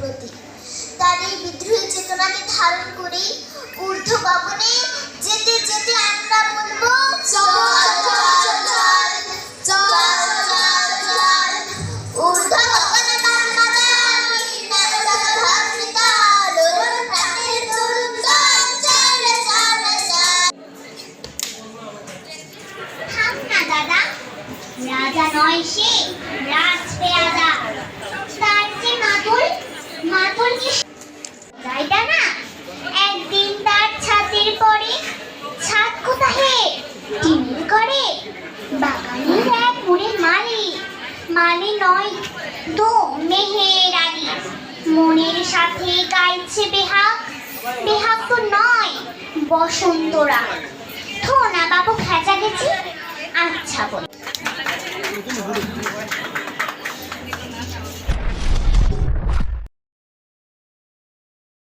প্রতীক তার এই বিদ্রোহী চেতনাকে ধারণ করে। ঊর্ধ্ব গগনে যেতে যেতে আমরা বলব রাজা নয় সে, রাজ পেয়াদা মালি। নয় তো মেহের আলী মনের সাথে গাইছে বেহাক বেহাক তো নয়, বসন্তরা। থো না বাবু, খেচা গেছি? আচ্ছা বল।